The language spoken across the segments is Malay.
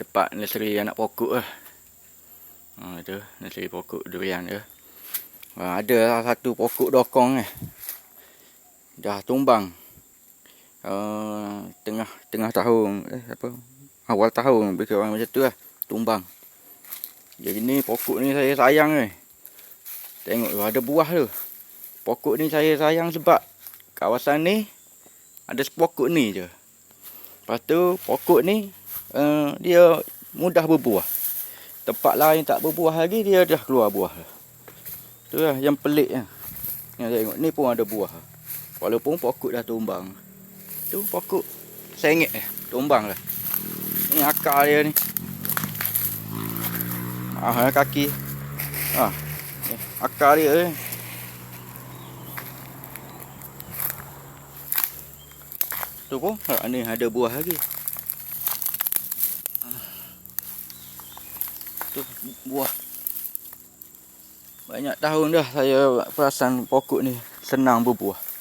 Tempat nursery anak pokok lah. Ha, tu nursery pokok durian dia. Ha, ada satu pokok dokong ni. Dah tumbang. Uh, tengah tengah tahun eh apa awal tahun lebih kurang macam tu lah tumbang jadi ni pokok ni saya sayang ni tengok ada buah tu pokok ni saya sayang sebab kawasan ni ada sepokok ni je lepas tu pokok ni uh, dia mudah berbuah. Tempat lain tak berbuah lagi dia dah keluar buah tu lah yang pelik lah. Yang tengok ni pun ada buah. Walaupun pokok dah tumbang. Tu pokok sengit eh tumbang lah. Ni akar dia ni. Ah kaki. Ah akar dia ni tu pun ha, ni ada buah lagi tu buah banyak tahun dah saya perasan pokok ni senang berbuah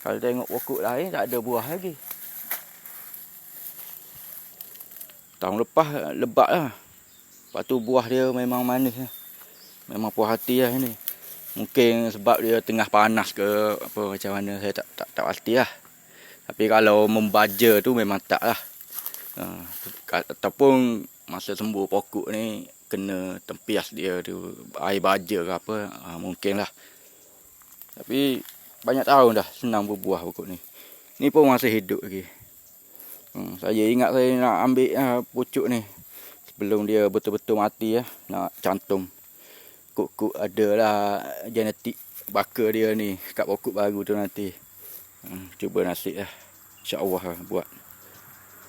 kalau tengok pokok lain tak ada buah lagi. Tahun lepas lebat lah. Lepas tu buah dia memang manis lah. Memang puas hati lah ni. Mungkin sebab dia tengah panas ke apa macam mana saya tak tak, tak pasti lah. Tapi kalau membaja tu memang tak lah. Uh, ataupun masa sembuh pokok ni kena tempias dia tu air baja ke apa uh, mungkin lah. Tapi banyak tahun dah senang berbuah pokok ni. Ni pun masih hidup lagi. Hmm, saya ingat saya nak ambil uh, pucuk ni sebelum dia betul-betul mati ya, nak cantum. Kuk-kuk adalah genetik baka dia ni kat pokok baru tu nanti. Hmm, cuba nasib lah. InsyaAllah lah buat.